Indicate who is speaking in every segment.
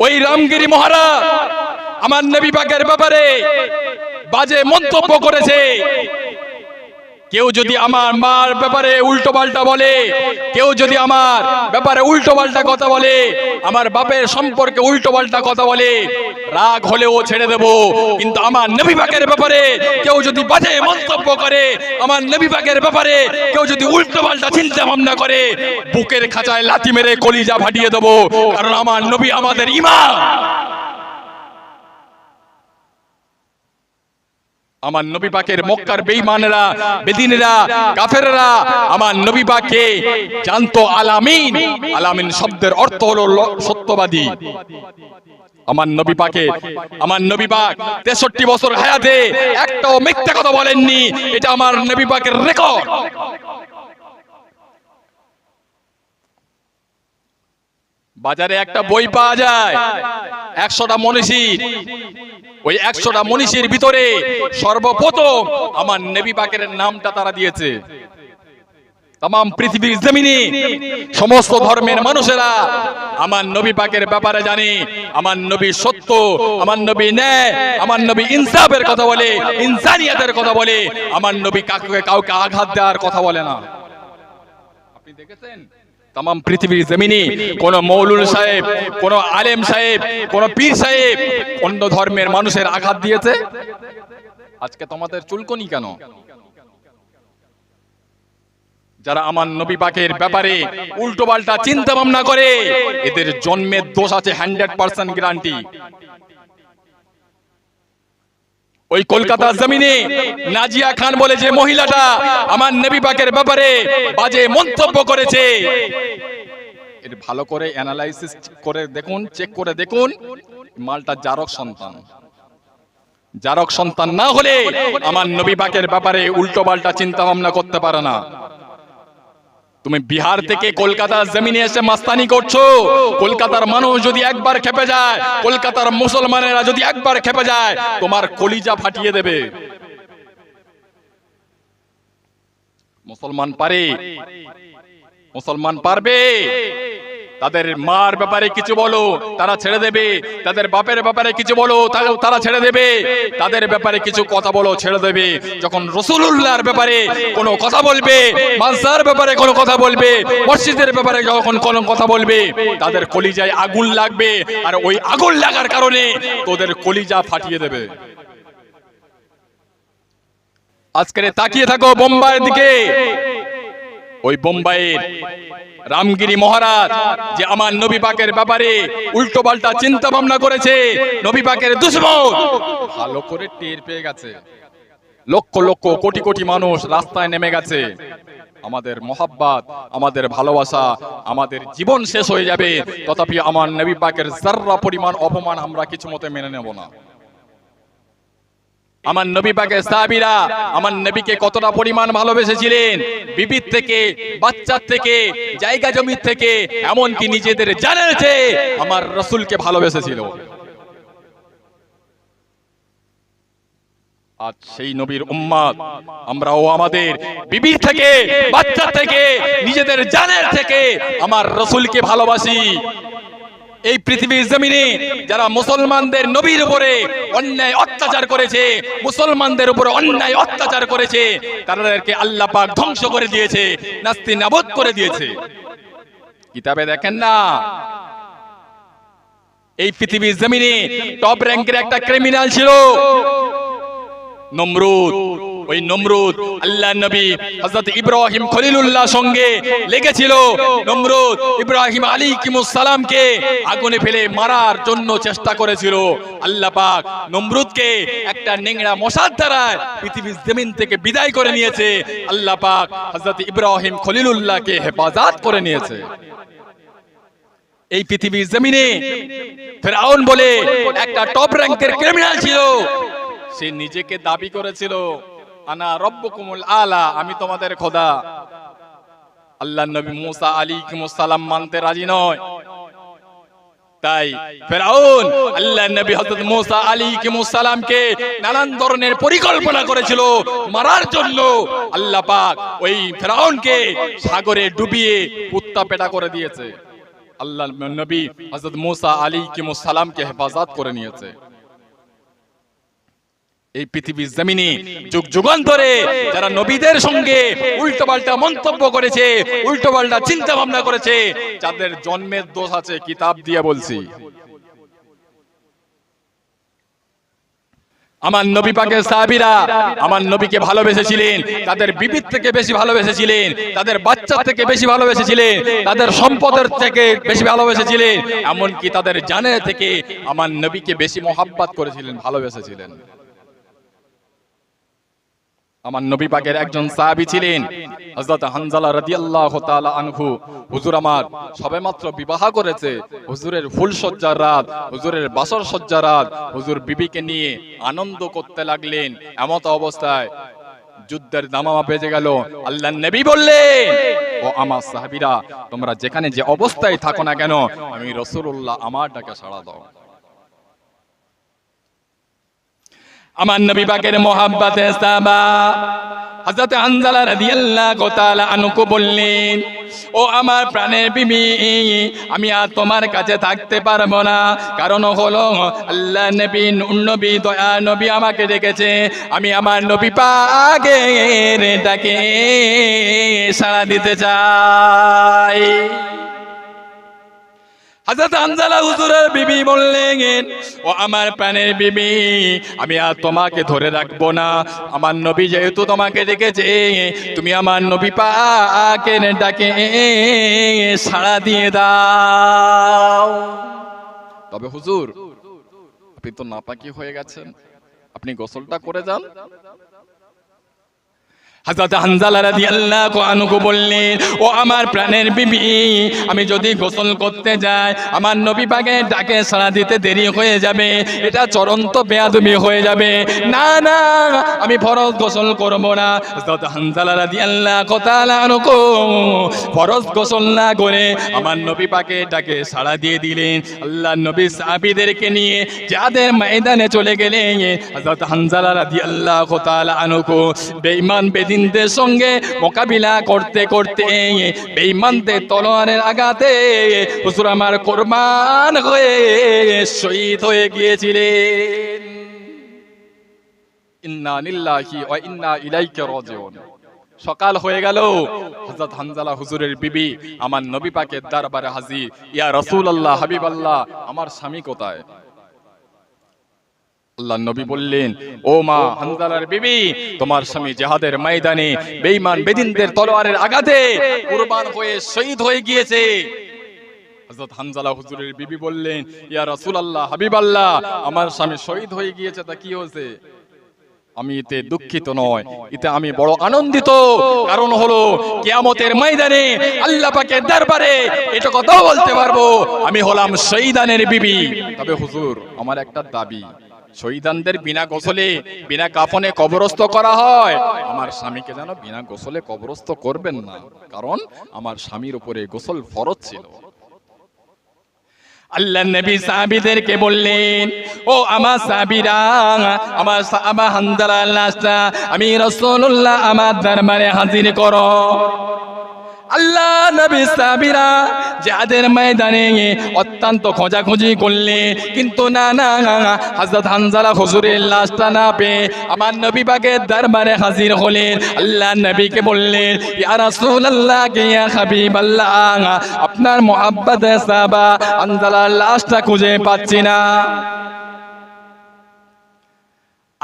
Speaker 1: ওই রামগিরি মহারাজ আমার নবী পাকের ব্যাপারে বাজে মন্তব্য করেছে। কেউ যদি আমার মার ব্যাপারে উল্টো পাল্টা বলে কেউ যদি আমার ব্যাপারে উল্টো পাল্টা কথা বলে আমার বাপের সম্পর্কে উল্টো পাল্টা কথা বলে রাগ হলেও ছেড়ে দেব। কিন্তু আমার নবী পাকের ব্যাপারে কেউ যদি বাজে মন্তব্য করে আমার নবী পাকের ব্যাপারে কেউ যদি উল্টো পাল্টা চিন্তা ভাবনা করে বুকের খাঁচায় লাথি মেরে কলিজা ফাটিয়ে দেবো। কারণ আমার নবী আমাদের ইমাম। আমার নবী পাকের মক্কার বেঈমানেরা বেদিনেরা কাফেররা আমার নবী পাককে জানতো আলামিন। আলামিন। শব্দের অর্থ হলো সত্যবাদী। আমার নবী পাকে আমার নবী পাক তেষট্টি বছর হায়াতে একটাও মিথ্যা কথা বলেননি। এটা আমার নবী পাকের রেকর্ড বাজারে একটা বই পাওয়া যায়। একশোটা মনীষীর ওই একশোটা মনীষীর ভিতরে সর্বপ্রথম আমার নবী পাকের নামটা তারা দিয়েছে। তাম পৃথিবীর জমিনে সমস্ত ধর্মের মানুষেরা আমার নবী পাকের ব্যাপারে জানে। আমার নবী সত্য আমার নবী ন্যায় আমার নবী ইনসাফের কথা বলে ইনসানিয়াতের কথা বলে। আমার নবী কাউকে কাউকে আঘাত দেওয়ার কথা বলে না। আপনি দেখেছেন? তাম পৃথিবীর জমিনে কোন মৌলুল সাহেব, কোন আলেম সাহেব, কোন পীর সাহেব অন্য ধর্মের মানুষের আঘাত দিয়েছে? আজকে তোমাদের চুলকনি কেন? যারা আমার নবী পাকের ব্যাপারে উল্টো পাল্টা চিন্তা ভাবনা করে, এদের জন্মের দোষ আছে হান্ড্রেড পার্সেন্ট গ্যারান্টি ওই কলকাতার জমিনে নাজিয়া খান বলে যে মহিলাটা আমার নবী পাকের ব্যাপারে বাজে মন্তব্য করেছে। এটা ভালো করে অ্যানালাইসিস করে দেখুন চেক করে দেখুন, মালটা জারক সন্তান। জারক সন্তান না হলে আমার নবী পাকের ব্যাপারে উল্টো পাল্টা চিন্তা ভাবনা করতে পারে না। তুমি বিহার থেকে কলকাতার জমিনে এসে মাস্তানি করছ। কলকাতার মানুষ যদি একবার খেপে যায় কলকাতার মুসলমানেরা যদি একবার খেপে যায় তোমার কলিজা ফাটিয়ে দেবে। মুসলমান পারে। মুসলমান পারবে। তাদের মার ব্যাপারে কিছু বলো, তারা ছেড়ে দেবে। তাদের বাপের ব্যাপারে কিছু বলো, তারা ছেড়ে দেবে। তাদের ব্যাপারে কিছু কথা বলো, ছেড়ে দেবে। যখন রসুল্লাহর ব্যাপারে কোনো কথা বলবে, মানসার ব্যাপারে কোনো কথা বলবে, মসজিদের ব্যাপারে যখন কোনো কথা বলবে, তাদের কলিজায় আগুন লাগবে। আর ওই আগুন লাগার কারণে তোদের কলিজা ফাটিয়ে দেবে। আজকের তাকিয়ে থাকো বোম্বাইয়ের দিকে। ওই বোম্বাইয়ের রামগিরি মহারাজ, যে আমার নবী পাকের ব্যাপারে উল্টো পাল্টা চিন্তা ভাবনা করেছে, নবী পাকের দুশ্মন। ভালো করে টের পেয়ে গেছে। লক্ষ লক্ষ কোটি কোটি মানুষ রাস্তায় নেমে গেছে। আমাদের মহাব্বাত, আমাদের ভালোবাসা, আমাদের জীবন শেষ হয়ে যাবে। তথাপি আমার নবী পাকের জাররা পরিমাণ অপমান আমরা কিছু মতে মেনে নেব না। আমার নবী পাকের সাহাবীরা আমার নবীকে কতটা পরিমাণ ভালোবেসেছিলেন? বিবির থেকে, বাচ্চার থেকে, জায়গা জমির থেকে, এমনকি নিজেদের চেয়ে আমার রসুলকে ভালোবেসেছিল। আজ সেই নবীর উম্মাদ, আমরাও আমাদের বিবির থেকে বাচ্চা থেকে, নিজেদের জানের থেকে আমার রসুলকে ভালোবাসি। এই পৃথিবীর জমিনে যারা মুসলমানদের নবীর উপরে অন্যায় অত্যাচার করেছে, মুসলমানদের উপরে অন্যায় অত্যাচার করেছে, তাদেরকে আল্লাহ পাক ধ্বংস করে দিয়েছে নাস্তি নাবদ করে দিয়েছে। কিতাবে দেখেন না? এই পৃথিবীর জমিনে টপ র্যাঙ্কের একটা ক্রিমিনাল ছিল, নমরুদ। ওই নমরুদ, আল্লাহ নবী, হযরত ইব্রাহিম খলিলুল্লাহ সঙ্গে লেগেছিল। নমরুদ ইব্রাহিম আলাইহিস সালামকে আগুনে ফেলে মারার জন্য চেষ্টা করেছিল। আল্লাহ পাক নমরুদকে একটা নেংড়া মশার দ্বারা পৃথিবীর জমিন থেকে বিদায় করে নিয়েছে। আল্লাহ পাক হযরত ইব্রাহিম খলিলুল্লাহকে হেফাজত করে নিয়েছে। এই পৃথিবীর জমিনে ফেরাউন বলে একটা টপ র্যাঙ্কের ক্রিমিনাল ছিল। সে নিজেকে দাবি করেছিল আনা রব্বকুমুল আলা, আমি তোমাদের খোদা। আল্লাহ নবী মুসা আলী সালাম মানতে রাজি নয়। তাই ফেরাউন আল্লাহ নবী হযরত মুসা আলী সালামকে নানান ধরনের পরিকল্পনা করেছিল মারার জন্য। আল্লাহ পাক ওই ফেরাউনকে সাগরে ডুবিয়ে কুত্তা পেটা করে দিয়েছে। আল্লাহ নবী হযরত মুসা আলাইহিস সালামকে হেফাজত করে নিয়েছে। এই পৃথিবীর জমিনে যুগ যুগান্তরে যারা নবীদের সঙ্গে উল্টো পাল্টা মন্তব্য করেছে উল্টো পাল্টা চিন্তা ভাবনা করেছে, যাদের জন্মের দোষ আছে কিতাব দিয়ে বলছি। আমার নবী পাকের সাহাবীরা আমার নবীকে ভালোবেসেছিলেন, তাদের বিবির থেকে বেশি ভালোবেসেছিলেন, তাদের বাচ্চা থেকে বেশি ভালোবেসেছিলেন, তাদের সম্পদের থেকে বেশি ভালোবেসেছিলেন, এমনকি তাদের জানের থেকে আমার নবীকে বেশি মহাব্বাত করেছিলেন, ভালোবেসেছিলেন। আমার নবী পাকের একজন সাহাবী ছিলেন, হযরত হানজালা রাদিয়াল্লাহু তাআলা আনহু। হুজুর আমার সবেমাত্র বিবাহ করেছে, হুজুরের ফুল সজ্জার রাত, হুজুরের বাসর সজ্জার রাত। হুজুর বিবিকে নিয়ে আনন্দ করতে লাগলেন, এমত অবস্থায় যুদ্ধের দামামা বেজে গেল। আল্লাহ নবী বললেন, ও আমার সাহাবীরা, তোমরা যেখানে যে অবস্থায় থাকো না কেন, আমি রাসূলুল্লাহ আমার ডাকে সাড়া দাও। আমার নবী পাকের মোহাব্বতে সাবা হযরত হানজালা রাদিয়াল্লাহু তাআলা আনহু বললেন, ও আমার প্রাণের বিবি, আমি আর তোমার কাছে থাকতে পারব না। কারণ হলো, আল্লাহ নবী নবী, দয়া নবী আমাকে ডেকেছে। আমি আমার নবী পাকের ডাকে সাড়া দিতে চাই। বিবি ও আমার প্রাণের বিবি, আমি আর তোমাকে ধরে রাখব না। আমার নবী যেহেতু তোমাকে তুমি আমার নবী ডাকে সাড়া দিয়ে দাও। তবে হুজুর, আপনি তো নাপাকি হয়ে গেছেন। আপনি গোসলটা করে যান। হযরত হানজালা রাদিয়াল্লাহু আনহু বললেন, ও আমার প্রাণের বিবি, আমি যদি গোসল করতে যাই, আমার নবী পাকে ডাকে সাড়া দিতে দেরি হয়ে যাবে, এটা চরন্ত বেয়াদবি হয়ে যাবে। না না, আমি ফরজ গোসল করব না। হযরত হানজালা রাদিয়াল্লাহু তাআলা আনহু ফরজ গোসল না করে আমার নবী পাকে ডাকে সাড়া দিয়ে দিলেন। আল্লাহ নবী সাহাবীদেরকে নিয়ে যাদের ময়দানে চলে গেলেন, হযরত হানজালা রাদিয়াল্লাহু তাআলা আনহু বেঈমান বেদিনদের সঙ্গে মোকাবিলা করতে করতে বেঈমানদের তলোয়ারের আঘাতে হুজুর আমার কোরবান হয়ে শহীদ হয়ে গিয়েছিলেন। ইন্না লিল্লাহি ওয়া ইন্না ইলাইহি রাজিউন। সকাল হয়ে গেল, হযরত হানজালা হুজুরের বিবি, আমার নবী পাকের দরবারে হাজির। ইয়া রাসূলুল্লাহ হাবিবাল্লাহ, আমার স্বামী কোথায়? আল্লাহ নবী বললেন ও মা হানজালার বিবি তোমার স্বামী জিহাদের ময়দানে বেঈমান বেদিনদের তলোয়ারের আঘাতে কুরবান হয়ে শহীদ হয়ে গিয়েছে। হযরত হানজালা হুজুরের বিবি বললেন ইয়া রাসূলুল্লাহ হাবিবাল্লাহ আমার স্বামী শহীদ হয়ে গিয়েছে তা কি হয়েছে? আমি এতে দুঃখিত নয় এতে আমি বড় আনন্দিত। কারণ হলো কিয়ামতের ময়দানে আল্লাহ পাকের দরবারে এটা কথাও বলতে পারব আমি হলাম শহীদানের বিবি। তবে হুজুর আমার একটা দাবি শহীদানদের বিনা গোসলে বিনা কাফনে কবরস্থ করা হয়। আমার স্বামীকে যেন বিনা গোসলে কবরস্থ করবেন না কারণ আমার স্বামীর উপরে গোসল ফরজ ছিল। আল্লাহ নবী সাহাবীদেরকে বললেন ও আমার সাহাবীরা আমার সাহাবা হানজালা লাশটা আমি রাসূলুল্লাহ আমার দরবারে হাজির করো। আল্লাহ নবী সাহাবীরা যাদের ময়দানে অত্যন্ত খোঁজাখুঁজি করলে। কিন্তু না না হযরত হানজালা হুজুরের লাশটা না পেয়ে আমার নবী পাকের দরবারে হাজির হলেন। আল্লাহ নবীকে বললেন, ইয়া রাসূলুল্লাহ ইয়া হাবিবাল্লাহ, আপনার মোহাব্বতে সাহাবা, হানজালার লাশটা খুঁজে পাচ্ছি না।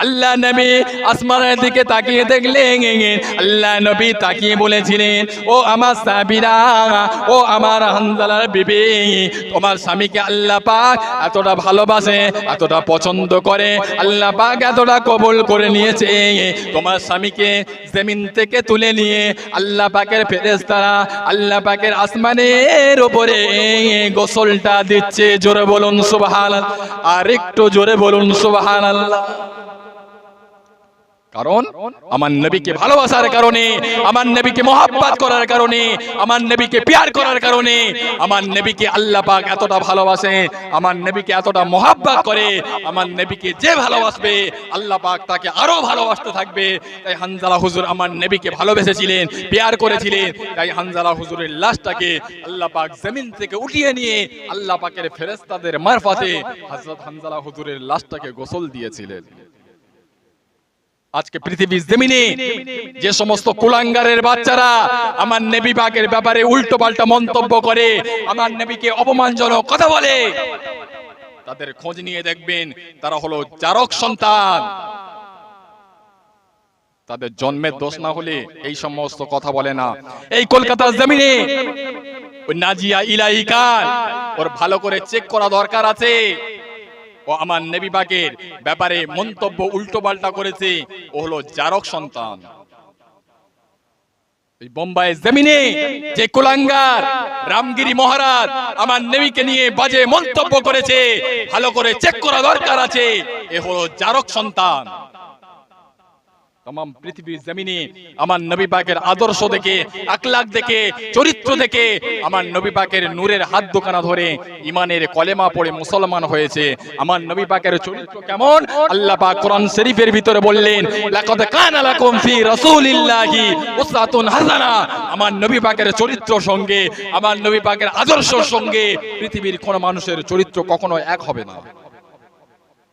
Speaker 1: আল্লাহ নবী আসমানের দিকে তাকিয়ে দেখলেন। আল্লাহ নবী তাকিয়ে বলেছিলেন, ও আমার সাবিরা ও আমার হানজালার বিবি, তোমার স্বামীকে আল্লাহ পাক এতটা ভালোবাসে, এতটা পছন্দ করে, আল্লাহ পাক এতটা কবুল করে নিয়েছে। তোমার স্বামীকে জমিন থেকে তুলে নিয়ে আল্লাহ পাকের ফেরেশতারা আল্লাহ পাকের আসমানের উপরে গোসলটা দিচ্ছে। জোরে বলুন সুবহান আর একটু জোরে বলুন সুবহানাল্লাহ। কারণ আমার নবীকে ভালোবাসার কারণে, আমার নবীকে মহাব্বাত করার কারণে, আমার নবীকে পিয়ার করার কারণে, আমার নবীকে আল্লাহ পাক এতটা ভালোবাসে, আমার নবীকে এতটা মহাব্বাত করে, আমার নবীকে যে ভালোবাসবে, আল্লাহ পাক তাকে আরও ভালোবাসতে থাকবে। তাই হানজালা হুজুর আমার নবীকে ভালোবেসেছিলেন, পিয়ার করেছিলেন। তাই হানজালা হুজুরের লাশটাকে আল্লাহ পাক জমিন থেকে উঠিয়ে নিয়ে আল্লাহ পাকের ফেরেস্তাদের মারফতে হযরত হানজালা হুজুরের লাশটাকে গোসল দিয়েছিলেন। আজকে পৃথিবীর জমিনে যে সমস্ত কুলাঙ্গারের বাচ্চারা আমার নেবী পাকের ব্যাপারে উল্টো পাল্টা মন্তব্য করে, আমার নেবীকে অপমানজনক কথা বলে, তাদের খোঁজ নিয়ে দেখবেন তারা হলো জারক সন্তান। তাদের জন্মের দোষ না হলে এই সমস্ত কথা বলে না। এই কলকাতার জমিনে ওই নাজিয়া ইলাহি খান ওর ভালো করে চেক করা দরকার আছে। ও আমার নেবী পাকের ব্যাপারে মন্তব্য উল্টো পাল্টা করেছে। ও হলো জারক সন্তান। বোম্বাই রামগিরি মহারাজ আমার নেবীকে নিয়ে বাজে মন্তব্য করেছে, ভালো করে চেক করা দরকার আছে, এ হলো জারক সন্তান। তাম পৃথিবীর জমিনে আমার নবী পাকের আদর্শ দেখে আকলাক দেখে চরিত্র দেখে আমার নবী পাকের নূরের হাত দোকানা ধরে ইমানের কলেমা পড়ে মুসলমান হয়েছে। আমার নবী পাকের চরিত্র কেমন? আল্লাহ পাক কোরআন শরীফের ভিতরে বললেন, লাকাদ কানা লাকুম ফি রাসূলিল্লাহি উসওয়াতুন হাসানা। আমার নবী পাকের চরিত্র সঙ্গে আমার নবী পাকের আদর্শের সঙ্গে পৃথিবীর কোন মানুষের চরিত্র কখনো এক হবে না।